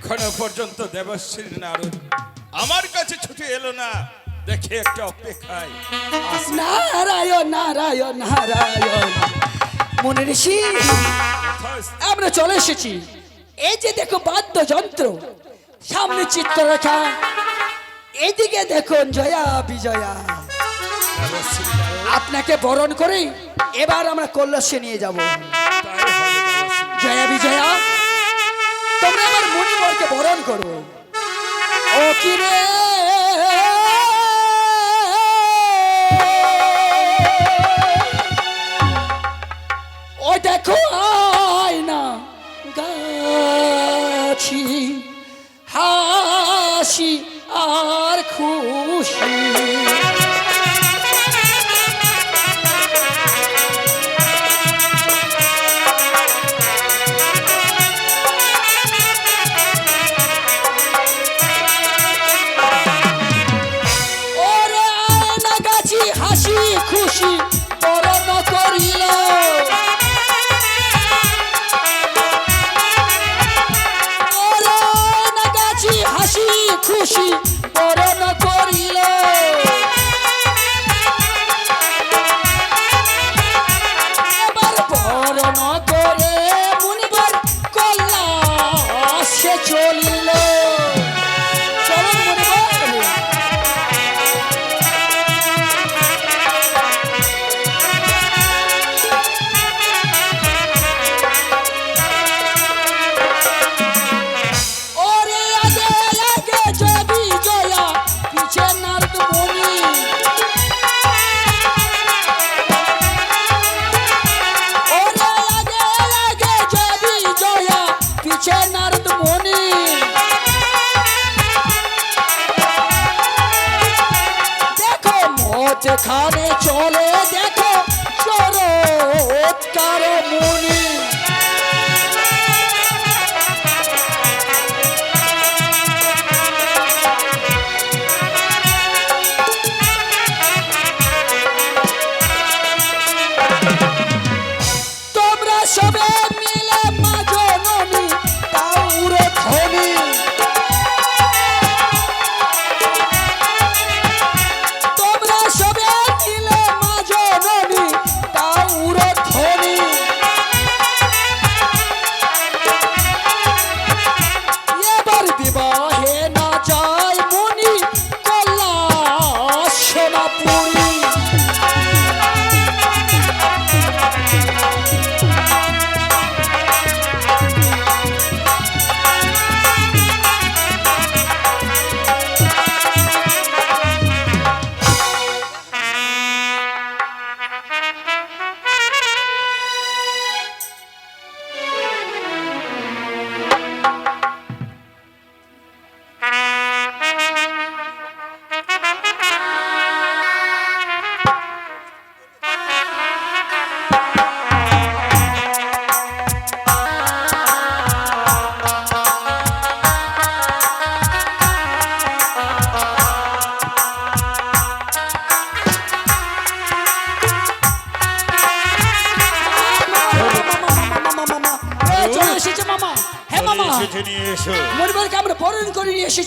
এখনও পর্যন্ত দেবশ্রী নারদ আমার কাছে ছুটে এলো না দেখে একটা অপেক্ষায়। নারায়ণ নারায়ণ নারায়ণ। মনে ঋষি আমরা চলে এসেছি। এই যে দেখো বাদ্যযন্ত্র সামনে চিত্ররেখা এদিকে দেখুন জয়া বিজয়া। আপনাকে বরণ করেই এবার আমরা কৈলাসে নিয়ে যাব। জয়া বিজয়া। মণিবরকে বরণ করো। ও দেখো আয়না গাছি হাসি আর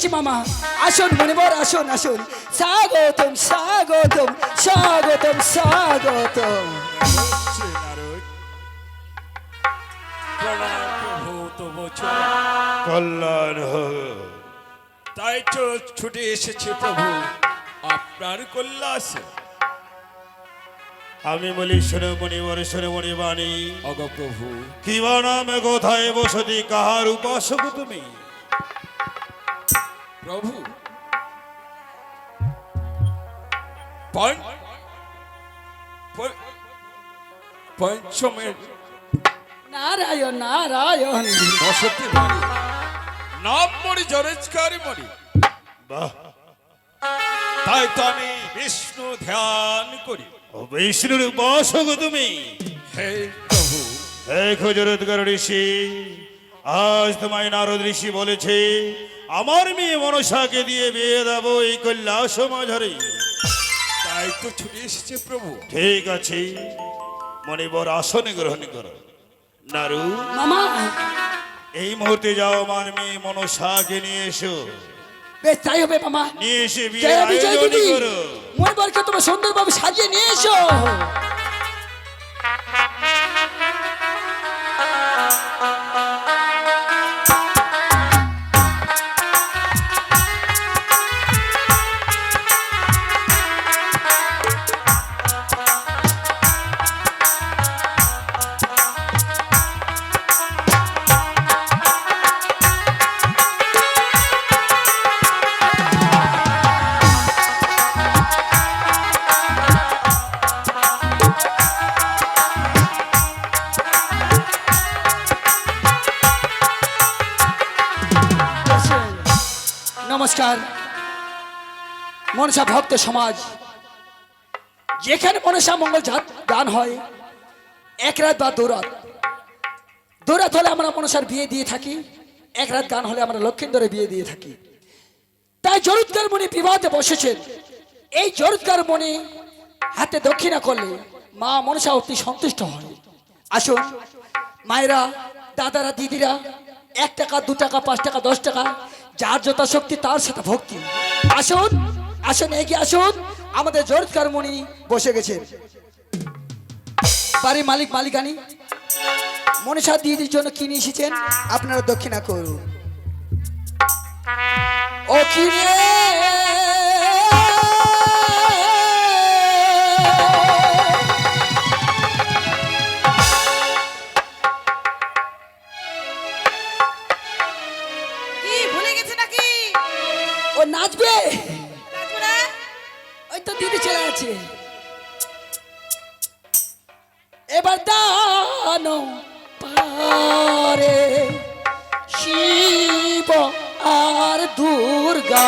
করে মামা আসুন মণিবর আসুন আসুন। স্বাগতম স্বাগতম স্বাগতম স্বাগতম। কল্যাণ তাই তো ছুটে এসেছে প্রভু আপনার কল্যাসে আমি বলি শুনে মণি মরে শুনে মণি বাণী অগ প্রভু। কি নামে কোথায় বসতি কাহার উপাসক তুমি? প্রভু। পঞ্চ- প- পঞ্চমের নারায়ণ নারায়ণ। বসতি মরি নাম মরি জরেজকারী মরি। বাহ। তাই তো আমি বিষ্ণু ধ্যান করি। ও বিষ্ণুর উপাসক তুমি। হে প্রভু। হে খজরতকার ঋষি আজ তোমায় নারদ ঋষি বলেছে আমার মেয়ে মনসাকে দিয়ে বিয়ে দেবো এই কৈলাস মাঝারে তাই তো ছুটে এসেছে প্রভু। ঠিক আছে মণিবর আসনে গ্রহণ করো। নারু মামা। এই মুহূর্তে যাও আমার মেয়ে মনসাকে নিয়ে এসো। বেশ তাই হবে মামা। নিয়ে এসে বিজয় আয়োজন করো। মনিবরকে তোমার সুন্দরভাবে সাজিয়ে নিয়ে এসো। নমস্কার। মনসা ভক্ত সমাজ। যেখানে মনসা মঙ্গল গান হয়, এক রাত বা দু রাত। দু রাত হলে আমরা মনসার বিয়ে দিয়ে থাকি, এক রাত গান হলে আমরা লক্ষ্মীন্দরে বিয়ে দিয়ে থাকি। তাই জরুৎকার মণি বিবাহতে বসেছেন। এই জরুৎকার মণি হাতে দক্ষিণা করলে মা মনসা অতি সন্তুষ্ট হয়। আসুন, মায়েরা, দাদারা, দিদিরা, এক টাকা, দু টাকা, পাঁচ টাকা, দশ টাকা যার যথা শক্তি, তার সাথে ভক্তি। আসুন আসুন, এগিয়ে আসুন। আমাদের জরৎকার মণি বসে গেছে। বাড়ি মালিক, মালিকানি, মনীষা দিদির জন্য কিনে এসেছেন? আপনারা দক্ষিণা করুন। ও, কি চলে আছে এবার দানো পারে শিব আর দুর্গা।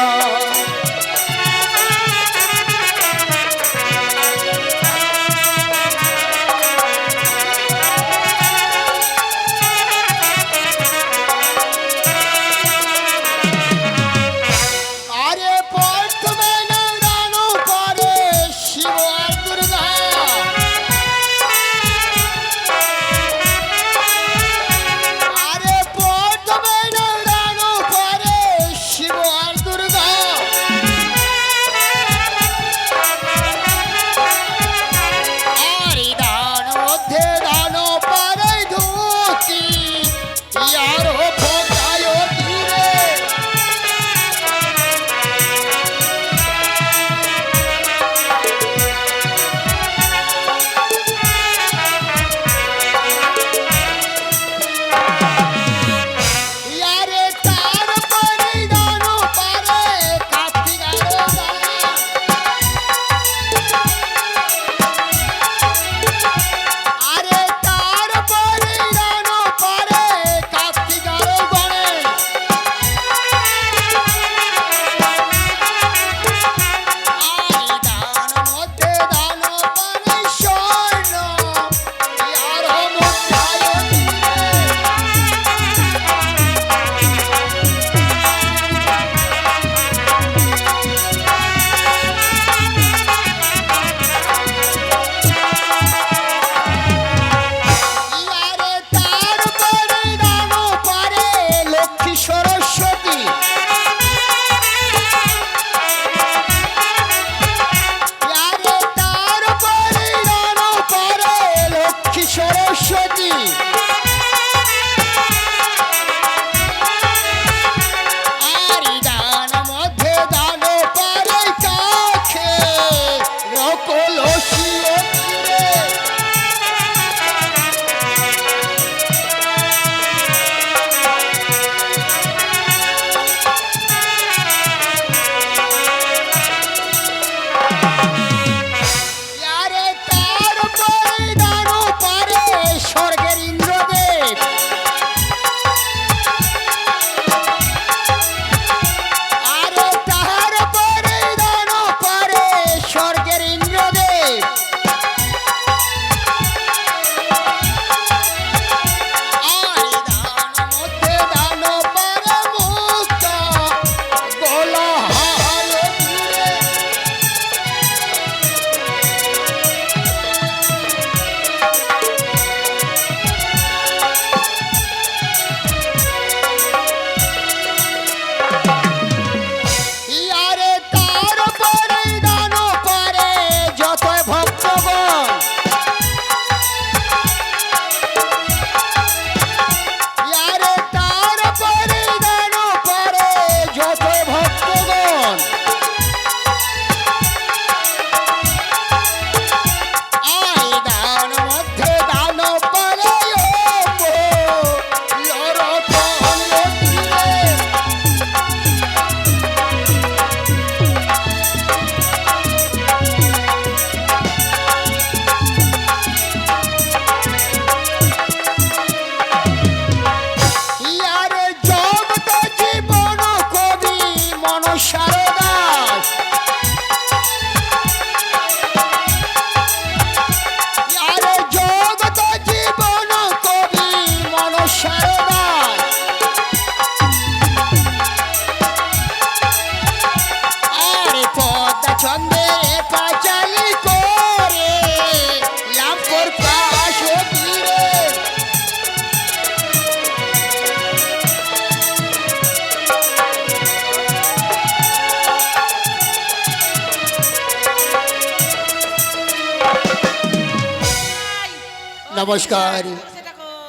নমস্কার।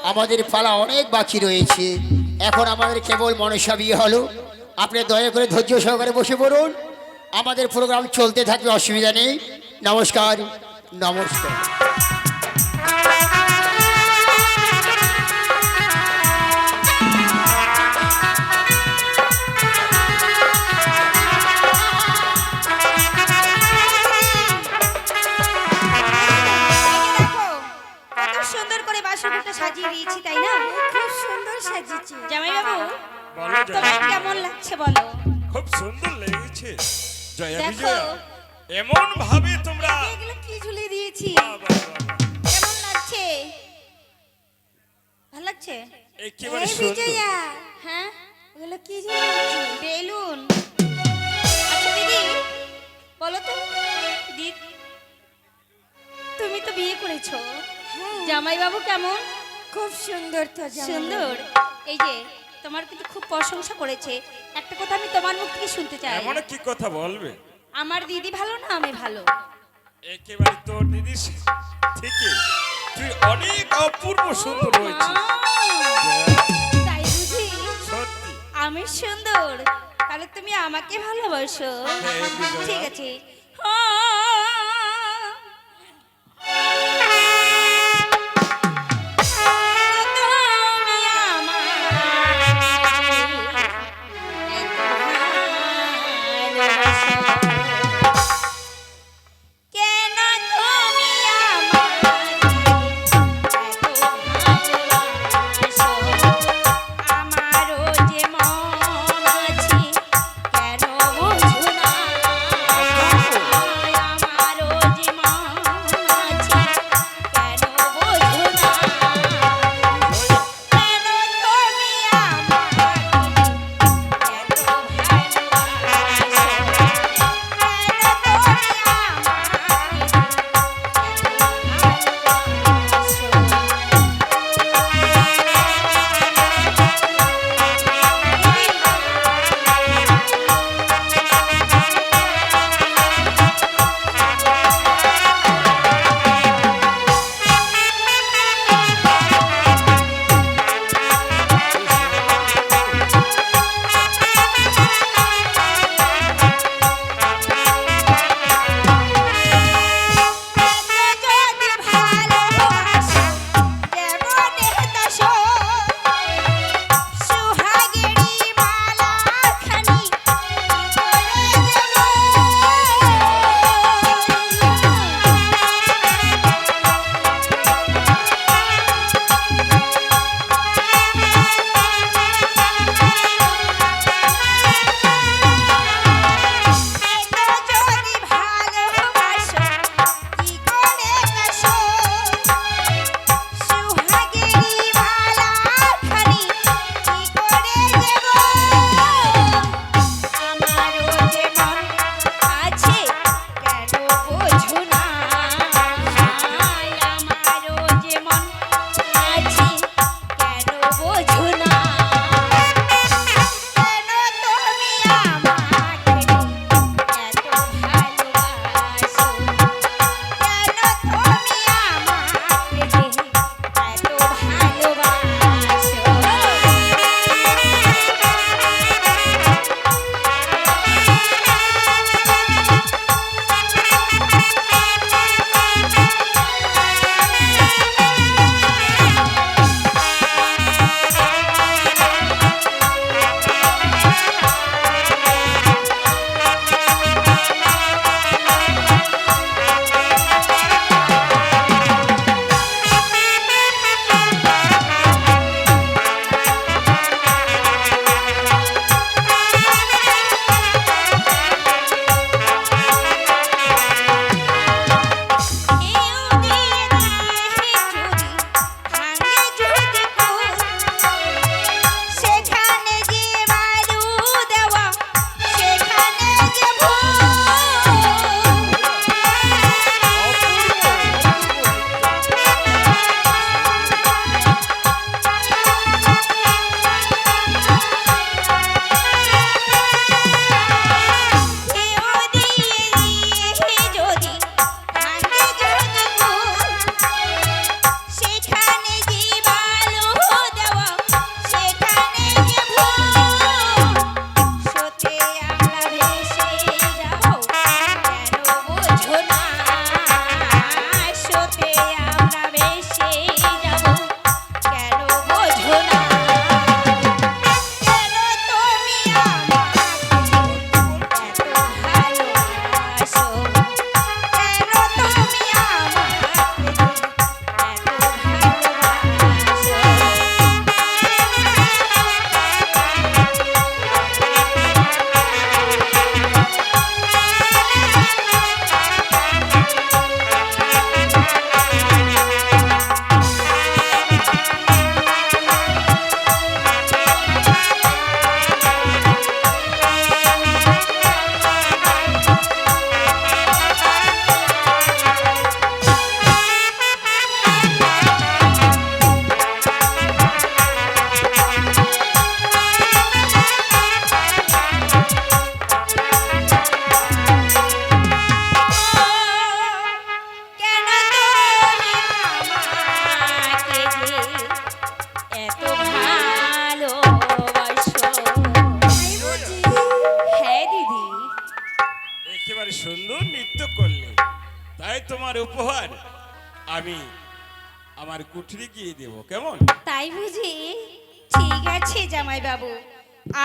আমাদের পালা অনেক বাকি রয়েছে। এখন আমাদের কেবল মনসা বিয়ে হলো। আপনি দয়া করে ধৈর্য সহকারে বসে পড়ুন। আমাদের প্রোগ্রাম চলতে থাকবে, অসুবিধা নেই। নমস্কার নমস্কার। বলো? খুব সুন্দর লেগেছে। জয়া বিজয়া এমন ভাবে তোমরা এগুলো কি ঝুলিয়ে দিয়েছি। কেমন লাগছে? ভালো লাগছে? একেবারে সুন্দর। হ্যাঁ? ওগুলো কি ঝুলিয়েছি বেলুন। আচ্ছা দিদি বলো তো। দিদি তুমি তো বিয়ে করেছ। জামাই বাবু কেমন? খুব সুন্দর তো সুন্দর। এই যে তোমার কিন্তু খুব প্রশংসা করেছে। একটা কথা আমি তোমার মুখ থেকে শুনতে চাই। এমন কি কথা বলবে? আমার দিদি ভালো না আমি ভালো? একেবারে তোর দিদি ঠিকই। তুই অনেক অপূর্ব সুন্দর হয়েছিস। তাই বুঝি? সত্যি। আমি সুন্দর। তাহলে তুমি আমাকে ভালোবাসো। হ্যাঁ, ঠিক আছে। জামাই বাবু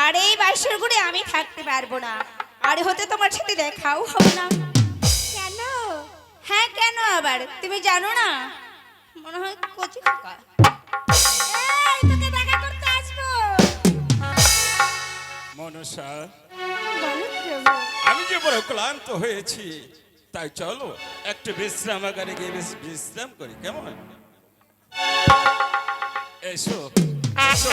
আর এই বাসর ঘুরে আমি থাকতে পারব না। আর হতে তোমার সাথে দেখাও হবে না। কেন? হ্যাঁ কেন আবার? তুমি জানো না? মনে হয় কচি খোকা। এই, তোকে দেখা করতে আসব। মনসা আমি যে বড় ক্লান্ত হয়েছি তাই চলো একটু বিশ্রামাগারে গিয়ে বেশ বিশ্রাম করি কেমন? এসো এসো।